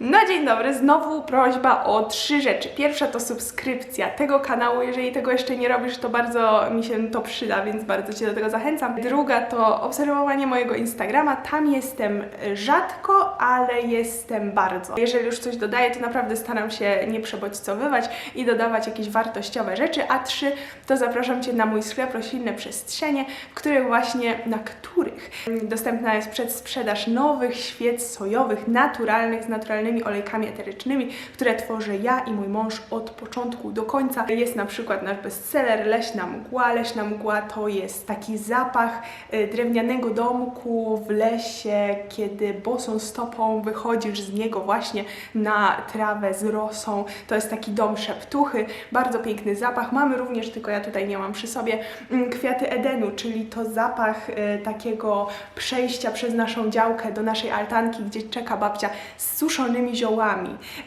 No dzień dobry, znowu prośba o trzy rzeczy. Pierwsza to subskrypcja tego kanału, jeżeli tego jeszcze nie robisz, to bardzo mi się to przyda, więc bardzo Cię do tego zachęcam. Druga to obserwowanie mojego Instagrama, tam jestem rzadko, ale jestem bardzo. Jeżeli już coś dodaję, to naprawdę staram się nie przebodźcowywać i dodawać jakieś wartościowe rzeczy, a trzy to zapraszam Cię na mój sklep Roślinne Przestrzenie, w których właśnie, na których dostępna jest przedsprzedaż nowych świec sojowych, naturalnych, z naturalnymi olejkami eterycznymi, które tworzę ja i mój mąż od początku do końca. Jest na przykład nasz bestseller Leśna Mgła. Leśna Mgła to jest taki zapach y, drewnianego domku w lesie, kiedy bosą stopą wychodzisz z niego właśnie na trawę z rosą. To jest taki dom szeptuchy, bardzo piękny zapach. Mamy również, tylko ja tutaj nie mam przy sobie, mm, kwiaty Edenu, czyli to zapach y, takiego przejścia przez naszą działkę do naszej altanki, gdzie czeka babcia z suszonymi ziołami.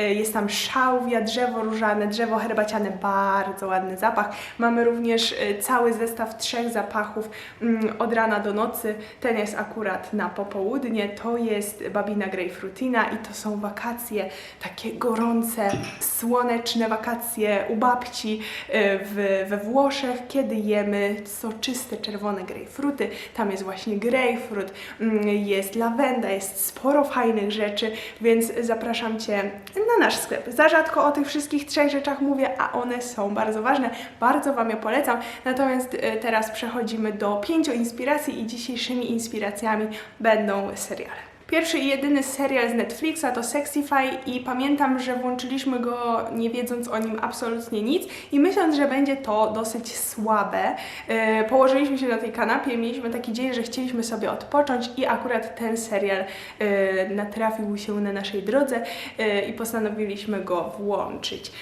Y, Jest tam szałwia, drzewo różane, drzewo herbaciane, bardzo ładny zapach. Mamy również y, cały zestaw trzech zapachów mm, od rana do nocy. Ten jest akurat na popołudnie, to jest babina grejpfrutina i to są wakacje, takie gorące, słoneczne wakacje u babci y, w, we Włoszech, kiedy jemy soczyste czerwone grejpfruty. Tam jest właśnie grejpfrut, mm, jest lawenda, jest sporo fajnych rzeczy, więc zapraszam Cię na nasz sklep. Za rzadko o tych wszystkich trzech rzeczach mówię, a one są bardzo ważne. Bardzo Wam je polecam. Natomiast y, teraz przechodzimy do pięciu inspiracji i dzisiejszymi inspiracjami będą seriale. Pierwszy i jedyny serial z Netflixa to Sexify i pamiętam, że włączyliśmy go nie wiedząc o nim absolutnie nic i myśląc, że będzie to dosyć słabe, yy, położyliśmy się na tej kanapie, mieliśmy taki dzień, że chcieliśmy sobie odpocząć i akurat ten serial yy, natrafił się na naszej drodze yy, i postanowiliśmy go włączyć.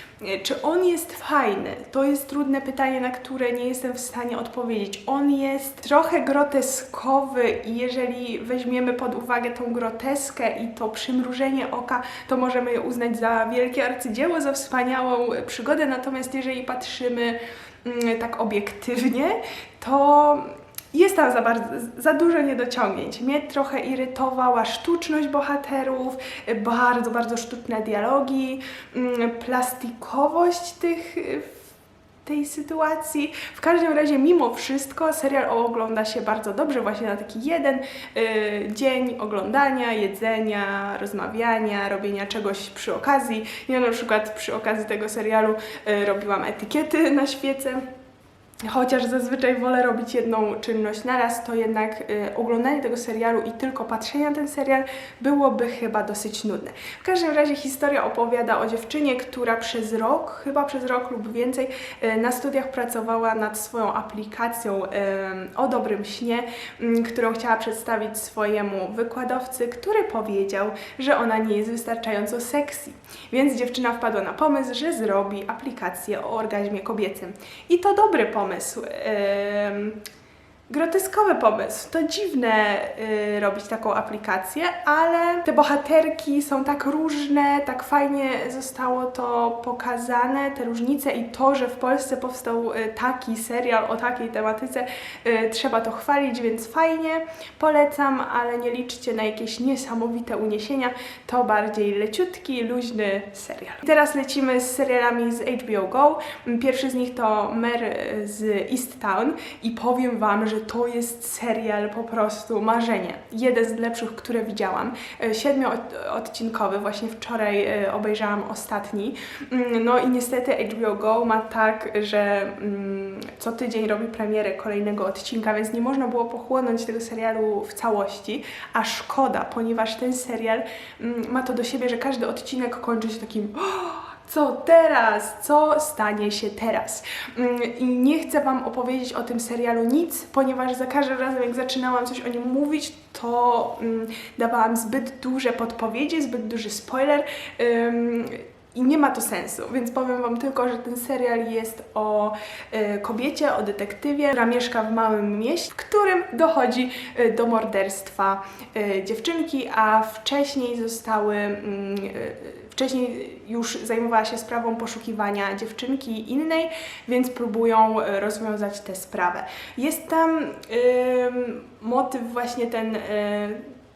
Czy on jest fajny? To jest trudne pytanie, na które nie jestem w stanie odpowiedzieć. On jest trochę groteskowy i jeżeli weźmiemy pod uwagę tą groteskę i to przymrużenie oka, to możemy je uznać za wielkie arcydzieło, za wspaniałą przygodę. Natomiast jeżeli patrzymy mm, tak obiektywnie, to jest tam za, bardzo, za dużo niedociągnięć. Mnie trochę irytowała sztuczność bohaterów, bardzo, bardzo sztuczne dialogi, mm, plastikowość tych tej sytuacji. W każdym razie, mimo wszystko, serial ogląda się bardzo dobrze, właśnie na taki jeden y, dzień oglądania, jedzenia, rozmawiania, robienia czegoś przy okazji. Ja na przykład przy okazji tego serialu y, robiłam etykiety na świece. Chociaż zazwyczaj wolę robić jedną czynność naraz, to jednak y, oglądanie tego serialu i tylko patrzenie na ten serial byłoby chyba dosyć nudne. W każdym razie historia opowiada o dziewczynie, która przez rok, chyba przez rok lub więcej, y, na studiach pracowała nad swoją aplikacją y, o dobrym śnie, y, którą chciała przedstawić swojemu wykładowcy, który powiedział, że ona nie jest wystarczająco sexy. Więc dziewczyna wpadła na pomysł, że zrobi aplikację o orgazmie kobiecym. I to dobry pomysł. Gomez. Eh, groteskowy pomysł. To dziwne y, robić taką aplikację, ale te bohaterki są tak różne, tak fajnie zostało to pokazane, te różnice i to, że w Polsce powstał y, taki serial o takiej tematyce, y, trzeba to chwalić, więc fajnie, polecam, ale nie liczcie na jakieś niesamowite uniesienia, to bardziej leciutki, luźny serial. I teraz lecimy z serialami z HBO Go. Pierwszy z nich to Mer z East Town i powiem Wam, że to jest serial po prostu marzenie. Jeden z lepszych, które widziałam. E, Siedmioodcinkowy, właśnie wczoraj e, obejrzałam ostatni. Mm, No i niestety HBO Go ma tak, że mm, co tydzień robi premierę kolejnego odcinka, więc nie można było pochłonąć tego serialu w całości, a szkoda, ponieważ ten serial mm, ma to do siebie, że każdy odcinek kończy się takim co teraz? Co stanie się teraz? Mm, I nie chcę Wam opowiedzieć o tym serialu nic, ponieważ za każdym razem, jak zaczynałam coś o nim mówić, to mm, dawałam zbyt duże podpowiedzi, zbyt duży spoiler. i nie ma to sensu, więc powiem Wam tylko, że ten serial jest o y, kobiecie, o detektywie, która mieszka w małym mieście, w którym dochodzi y, do morderstwa y, dziewczynki, a wcześniej zostały. mm, y, Wcześniej już zajmowała się sprawą poszukiwania dziewczynki innej, więc próbują e, rozwiązać tę sprawę. Jest tam motyw właśnie ten.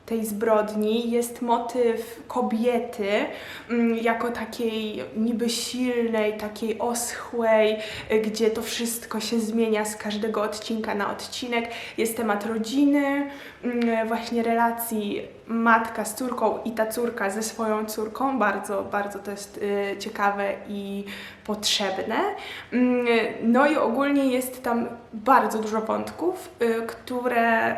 Tej zbrodni jest motyw kobiety mm, jako takiej niby silnej, takiej oschłej, gdzie to wszystko się zmienia z każdego odcinka na odcinek. Jest temat rodziny, mm, właśnie relacji matka z córką i ta córka ze swoją córką. Bardzo, bardzo to jest y, ciekawe i potrzebne. Mm, No i ogólnie jest tam bardzo dużo wątków, y, które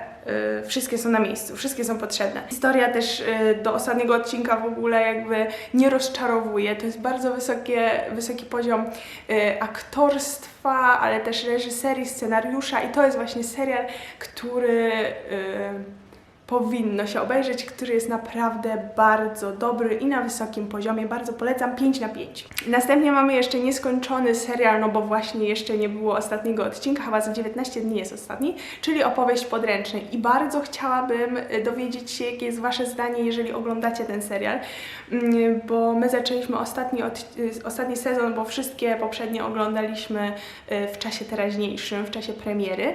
wszystkie są na miejscu, wszystkie są potrzebne. Historia też y, do ostatniego odcinka w ogóle jakby nie rozczarowuje. To jest bardzo wysokie, wysoki poziom y, aktorstwa, ale też reżyserii, scenariusza i to jest właśnie serial, który y, powinno się obejrzeć, który jest naprawdę bardzo dobry i na wysokim poziomie. Bardzo polecam 5 na 5. Następnie mamy jeszcze nieskończony serial, no bo właśnie jeszcze nie było ostatniego odcinka, chyba za 19 dni jest ostatni, czyli opowieść podręcznej. I bardzo chciałabym y, dowiedzieć się, jakie jest Wasze zdanie, jeżeli oglądacie ten serial, Mm, bo my zaczęliśmy ostatni, od, y, ostatni sezon, bo wszystkie poprzednie oglądaliśmy y, w czasie teraźniejszym, w czasie premiery.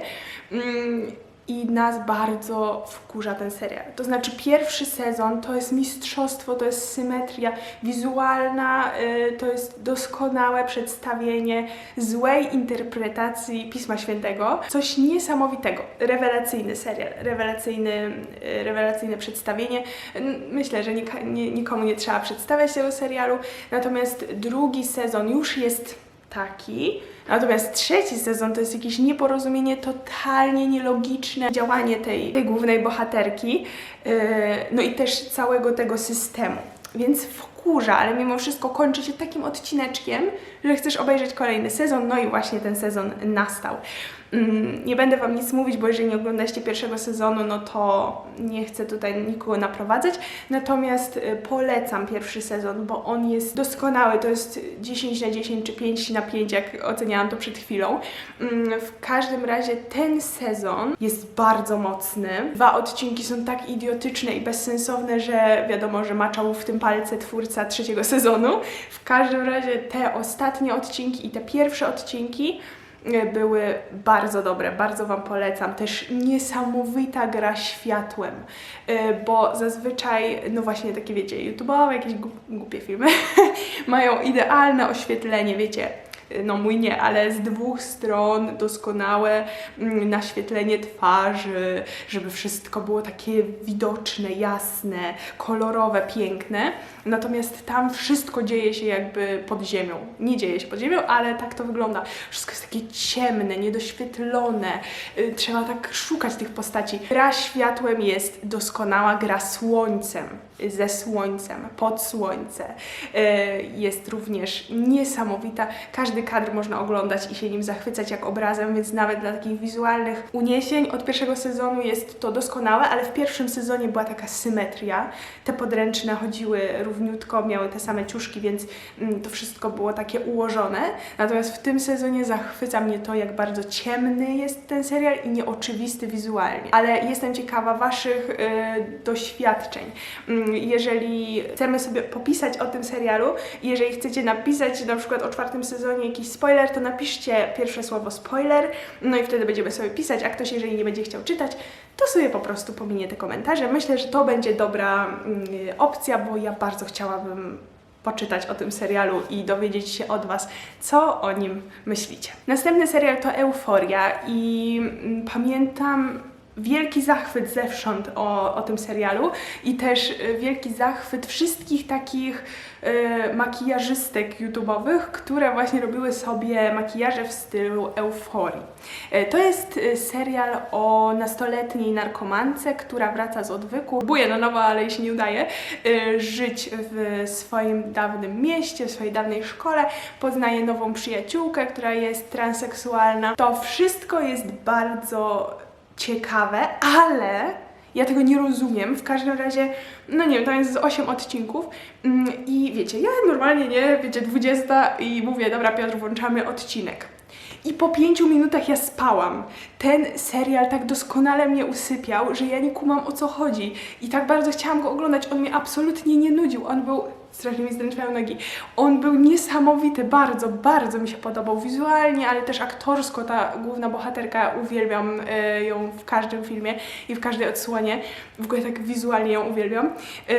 I nas bardzo wkurza ten serial. To znaczy, pierwszy sezon to jest mistrzostwo, to jest symetria wizualna, y, to jest doskonałe przedstawienie złej interpretacji Pisma Świętego. Coś niesamowitego. Rewelacyjny serial, rewelacyjny, y, rewelacyjne przedstawienie. Myślę, że nie, nikomu nie trzeba przedstawiać tego serialu. Natomiast drugi sezon już jest taki. Natomiast trzeci sezon to jest jakieś nieporozumienie, totalnie nielogiczne działanie tej, tej głównej bohaterki, yy, no i też całego tego systemu. Więc wkurza, ale mimo wszystko kończy się takim odcineczkiem, że chcesz obejrzeć kolejny sezon, no i właśnie ten sezon nastał. Mm, Nie będę Wam nic mówić, bo jeżeli nie oglądacie pierwszego sezonu, no to nie chcę tutaj nikogo naprowadzać. Natomiast y, polecam pierwszy sezon, bo on jest doskonały. To jest 10 na 10 czy 5 na 5, jak oceniałam to przed chwilą. Mm, W każdym razie ten sezon jest bardzo mocny. Dwa odcinki są tak idiotyczne i bezsensowne, że wiadomo, że maczał w tym palce twórca trzeciego sezonu. W każdym razie te ostatnie odcinki i te pierwsze odcinki były bardzo dobre, bardzo Wam polecam. Też niesamowita gra światłem, e, bo zazwyczaj, no właśnie takie wiecie, YouTube'owe, jakieś głup- głupie filmy mają idealne oświetlenie, wiecie. No mój nie, ale z dwóch stron doskonałe mm, naświetlenie twarzy, żeby wszystko było takie widoczne, jasne, kolorowe, piękne. Natomiast tam wszystko dzieje się jakby pod ziemią. Nie dzieje się pod ziemią, ale tak to wygląda. Wszystko jest takie ciemne, niedoświetlone. Y, Trzeba tak szukać tych postaci. Gra światłem jest doskonała, gra słońcem, ze słońcem, pod słońce. Y, Jest również niesamowita. Każdy kadr można oglądać i się nim zachwycać jak obrazem, więc nawet dla takich wizualnych uniesień od pierwszego sezonu jest to doskonałe, ale w pierwszym sezonie była taka symetria. Te podręczne chodziły równiutko, miały te same ciuszki, więc mm, to wszystko było takie ułożone. Natomiast w tym sezonie zachwyca mnie to, jak bardzo ciemny jest ten serial i nieoczywisty wizualnie. Ale jestem ciekawa Waszych y, doświadczeń. Mm, jeżeli chcemy sobie popisać o tym serialu, jeżeli chcecie napisać na przykład o czwartym sezonie jakiś spoiler, to napiszcie pierwsze słowo spoiler, no i wtedy będziemy sobie pisać, a ktoś, jeżeli nie będzie chciał czytać, to sobie po prostu pominie te komentarze. Myślę, że to będzie dobra mm, opcja, bo ja bardzo chciałabym poczytać o tym serialu i dowiedzieć się od Was, co o nim myślicie. Następny serial to Euforia i mm, pamiętam wielki zachwyt zewsząd o, o tym serialu i też y, wielki zachwyt wszystkich takich y, makijażystek YouTube'owych, które właśnie robiły sobie makijaże w stylu euforii. Y, to jest serial o nastoletniej narkomance, która wraca z odwyku, próbuje na nowo, ale jej się nie udaje, żyć w swoim dawnym mieście, w swojej dawnej szkole, poznaje nową przyjaciółkę, która jest transseksualna. To wszystko jest bardzo ciekawe, ale ja tego nie rozumiem. W każdym razie, no nie wiem, tam jest z 8 odcinków mm, i wiecie, ja normalnie nie, wiecie, 20 i mówię, dobra Piotr, włączamy odcinek. I po pięciu minutach ja spałam. Ten serial tak doskonale mnie usypiał, że ja nie kumam o co chodzi. I tak bardzo chciałam go oglądać. On mnie absolutnie nie nudził. On był strasznie mi zdrętwiały nogi. On był niesamowity, bardzo, bardzo mi się podobał wizualnie, ale też aktorsko ta główna bohaterka, uwielbiam e, ją w każdym filmie i w każdej odsłonie. W ogóle tak wizualnie ją uwielbiam. E,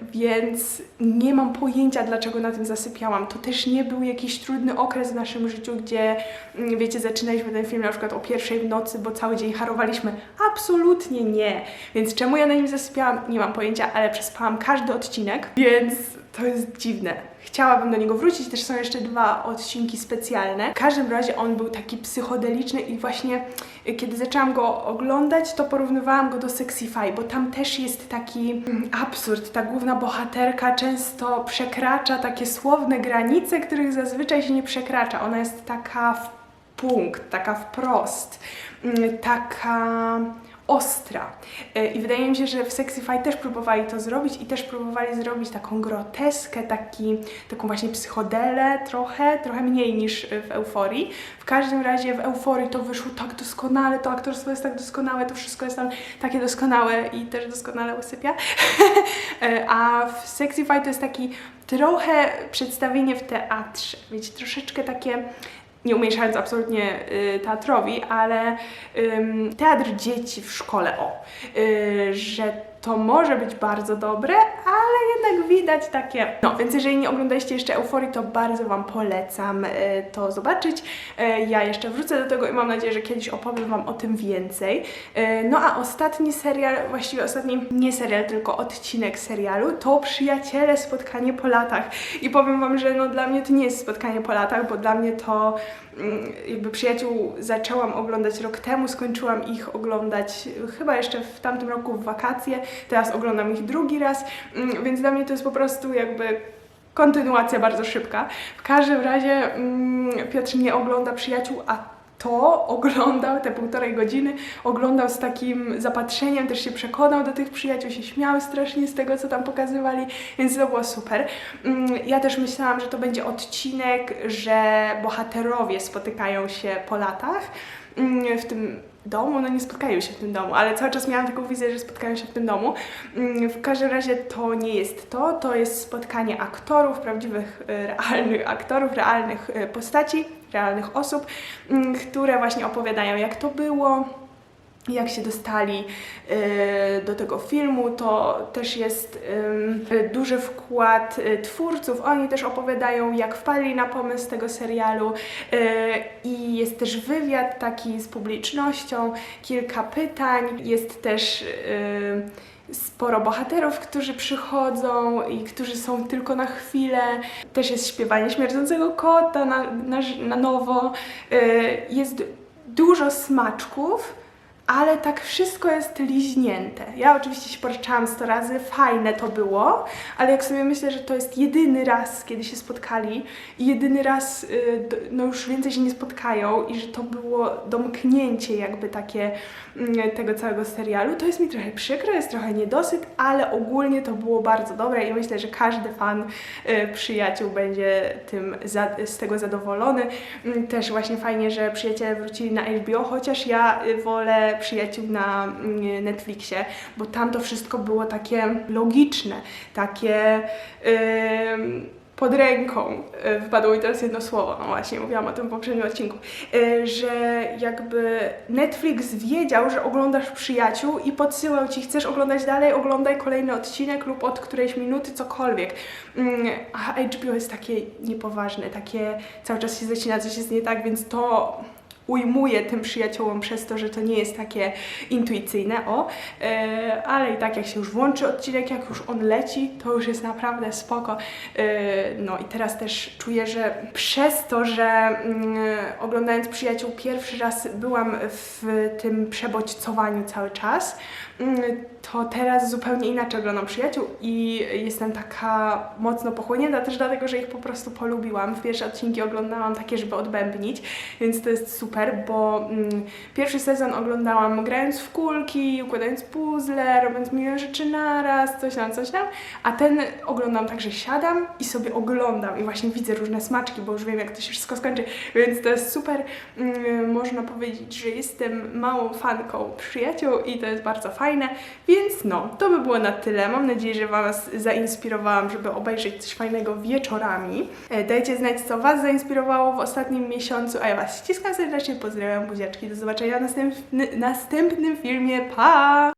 więc nie mam pojęcia, dlaczego na tym zasypiałam. To też nie był jakiś trudny okres w naszym życiu, gdzie, mm, wiecie, zaczynaliśmy ten film na przykład o pierwszej w nocy, bo cały dzień harowaliśmy. Absolutnie nie. Więc czemu ja na nim zasypiałam, nie mam pojęcia, ale przespałam każdy odcinek, więc to jest dziwne. Chciałabym do niego wrócić, też są jeszcze dwa odcinki specjalne. W każdym razie on był taki psychodeliczny i właśnie y, kiedy zaczęłam go oglądać, to porównywałam go do Sexify, bo tam też jest taki mm, absurd. Ta główna bohaterka często przekracza takie słowne granice, których zazwyczaj się nie przekracza. Ona jest taka w punkt, taka wprost, mm, taka ostra. E, I wydaje mi się, że w Sexify też próbowali to zrobić i też próbowali zrobić taką groteskę, taki, taką właśnie psychodelę trochę, trochę mniej niż w Euforii. W każdym razie w Euforii to wyszło tak doskonale, to aktorstwo jest tak doskonałe, to wszystko jest tam takie doskonałe i też doskonale usypia. E, A w Sexify to jest taki trochę przedstawienie w teatrze, wiecie, troszeczkę takie nie umieszczając absolutnie y, teatrowi, ale teatr dzieci w szkole, o, y, że to może być bardzo dobre, ale jednak widać takie. No, więc jeżeli nie oglądaliście jeszcze Euforii, to bardzo Wam polecam y, to zobaczyć. Y, ja jeszcze wrócę do tego i mam nadzieję, że kiedyś opowiem Wam o tym więcej. Y, no a ostatni serial, właściwie ostatni nie serial, tylko odcinek serialu, to Przyjaciele Spotkanie po latach. I powiem Wam, że no dla mnie to nie jest spotkanie po latach, bo dla mnie to jakby przyjaciół zaczęłam oglądać rok temu, skończyłam ich oglądać chyba jeszcze w tamtym roku w wakacje, teraz oglądam ich drugi raz, mm, więc dla mnie to jest po prostu jakby kontynuacja bardzo szybka. W każdym razie mm, Piotr nie ogląda przyjaciół, a to oglądał te półtorej godziny, oglądał z takim zapatrzeniem, też się przekonał do tych przyjaciół, się śmiał strasznie z tego, co tam pokazywali, więc to było super. Mm, Ja też myślałam, że to będzie odcinek, że bohaterowie spotykają się po latach mm, w tym domu, no nie spotkają się w tym domu, ale cały czas miałam taką wizję, że spotkają się w tym domu. Mm, W każdym razie to nie jest to, to jest spotkanie aktorów, prawdziwych, e, realnych aktorów, realnych e, postaci, realnych osób, mm, które właśnie opowiadają jak to było, jak się dostali e, do tego filmu, to też jest duży wkład e, twórców. Oni też opowiadają, jak wpadli na pomysł tego serialu e, i jest też wywiad taki z publicznością, kilka pytań, jest też sporo bohaterów, którzy przychodzą i którzy są tylko na chwilę. Też jest śpiewanie śmierdzącego kota na, na, na nowo. Jest dużo smaczków, ale tak wszystko jest liźnięte. Ja oczywiście się poryczałam 100 razy, fajne to było, ale jak sobie myślę, że to jest jedyny raz, kiedy się spotkali i jedyny raz, y, no już więcej się nie spotkają i że to było domknięcie jakby takie mm, tego całego serialu, to jest mi trochę przykro, jest trochę niedosyt, ale ogólnie to było bardzo dobre i myślę, że każdy fan y, przyjaciół będzie tym z tego zadowolony. Mm, Też właśnie fajnie, że przyjaciele wrócili na HBO, chociaż ja y, wolę przyjaciół na mm, Netflixie, bo tam to wszystko było takie logiczne, takie ym, pod ręką. Y, Wpadło mi teraz jedno słowo, no właśnie, mówiłam o tym w poprzednim odcinku, y, że jakby Netflix wiedział, że oglądasz przyjaciół i podsyłał ci, chcesz oglądać dalej, oglądaj kolejny odcinek lub od którejś minuty, cokolwiek. Mm, A HBO jest takie niepoważne, takie cały czas się zacina, coś jest nie tak, więc to ujmuje tym przyjaciołom przez to, że to nie jest takie intuicyjne, o, e, ale i tak jak się już włączy odcinek, jak już on leci, to już jest naprawdę spoko. E, no i teraz też czuję, że przez to, że mm, oglądając przyjaciół pierwszy raz byłam w tym przebodźcowaniu cały czas, mm, to teraz zupełnie inaczej oglądam przyjaciół i jestem taka mocno pochłonięta też dlatego, że ich po prostu polubiłam. W pierwsze odcinki oglądałam takie, żeby odbębnić, więc to jest super super, bo mm, pierwszy sezon oglądałam grając w kulki, układając puzzle, robiąc milion rzeczy naraz, coś tam, coś tam, a ten oglądam tak, że siadam i sobie oglądam i właśnie widzę różne smaczki, bo już wiem, jak to się wszystko skończy, więc to jest super. Mm, można powiedzieć, że jestem małą fanką przyjaciół i to jest bardzo fajne, więc no, to by było na tyle. Mam nadzieję, że Was zainspirowałam, żeby obejrzeć coś fajnego wieczorami. E, Dajcie znać, co Was zainspirowało w ostatnim miesiącu, a ja Was ściskam serdecznie, pozdrawiam buziaczki, do zobaczenia w następny, następnym filmie, pa!